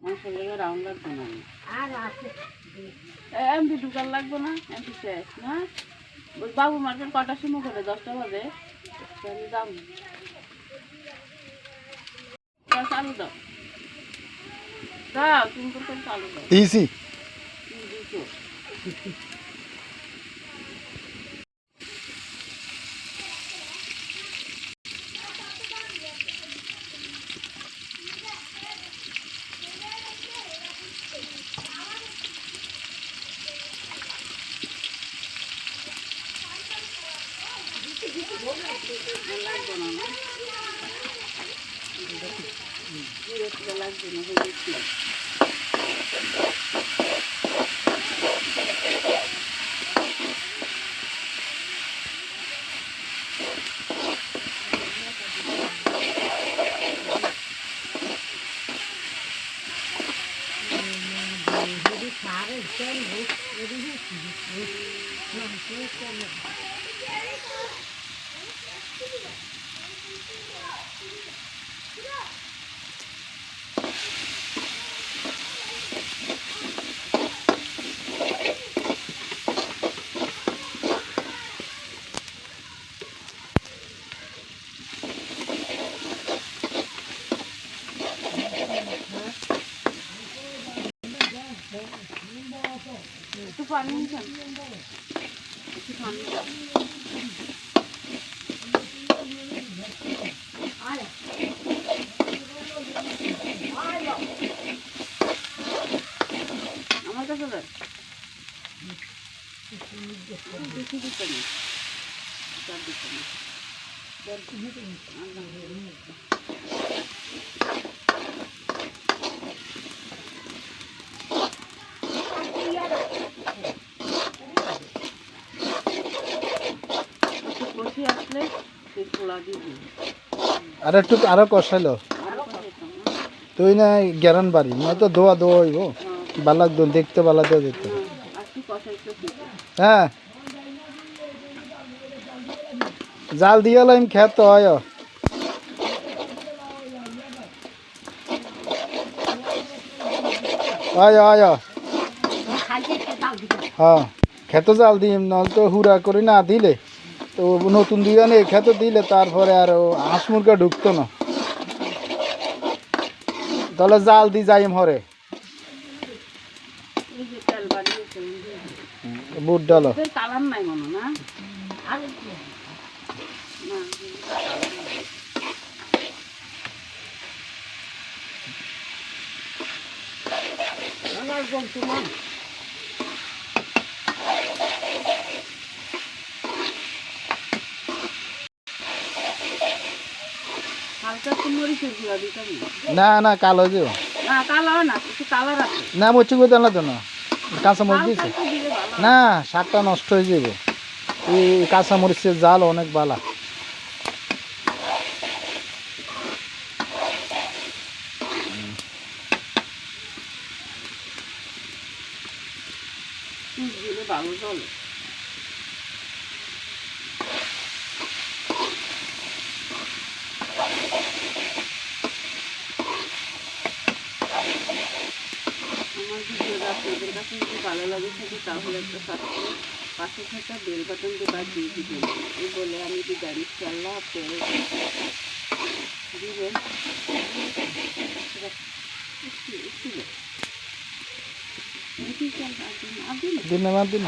মাংস লেগে রাউন্ড লাগবে না এমপি ঢুকার লাগবে না এমপি শেষ না? ওই বাবু মার্কেট কটার সময় করে দশটা বাজে। তাহলে দাম দাও, চালু দাও। দাও তুমি চালু দাও। তিন লাগবে না না বিরক্ত পানি খান আমার কাছে দেন বেশি দিতে নেই চার দিতে আর একটু আরও কষাইলো না তুই না গ্যারান বাড়ি নয়তো দোয়া দোয়া হইব। বালাক দোল দেখতে বালা দিয়ে দিতে হ্যাঁ। জাল দিয়ে লাইম খেত হয়। আয় আয় হ্যাঁ খেত জাল দিম নল তো হুরা করে না, দিলে। তো নতুন দিয়ে নে খেত দিলে তারপরে আর হাঁস মুরগা ঢুকতো না। তাহলে জাল দি যাই হরে। বুট ডালো হালকা একটু মরিচের গুঁড়া দিতাম না না কালো যে না কালার না একটু না মরচি তো না। কাঁচা মরিচ দিয়েছে। না শাকটা নষ্ট হয়ে যাবে। এই কাঁচা মরিচের জাল অনেক বালা। ভালো চলে। আমার ভিডিওটা আপনাদের কাছে যদি ভালো লাগে থাকে তাহলে একটা সাবস্ক্রাইব পাশে থাকা বেল বাটন দেবার দিয়ে দিবেন এই বলে আমি বিদায় নিচ্ছি আল্লাহ হাফেজ দিবেন দিন দিন আমার দিন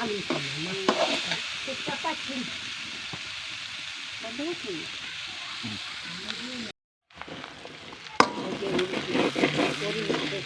আমি চেষ্টা পাচ্ছি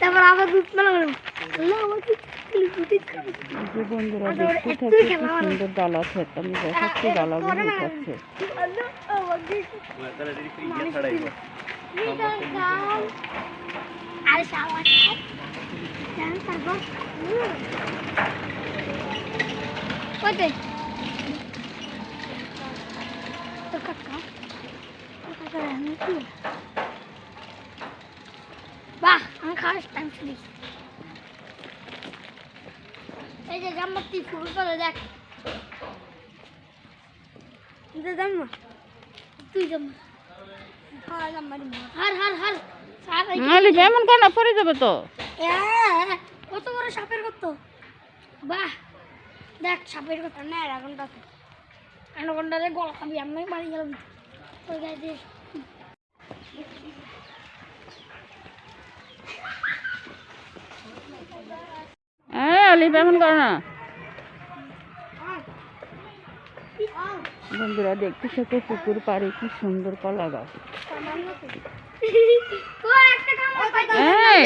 তারপর আবার দুধ মেলা বন্ধুরা দেখতে কি সুন্দর ডালা আমি দেখাচ্ছি ডালাগুলো উঠাচ্ছে তো কাকা কাকা আমি কি বাহ খাস টাইম ফ্রি এই যে জাম্বাতি ফুল করে দেখ। তুই জাম্মা তুই জাম্মা হার হার হার। আলি এমন কর না পড়ে যাবে তো? কত বড় সাপের কত বাহ। দেখ সাপের কথা না এরাগনটা অ্যানাকোন্ডারে গলা খাবি আমি বাড়ি গেলাম। ওই গায়ে লিপ এমন করো না। বন্ধুরা দেখতে সাথে পুকুর পাড়ে কি সুন্দর কলা গাছ। হ্যাঁ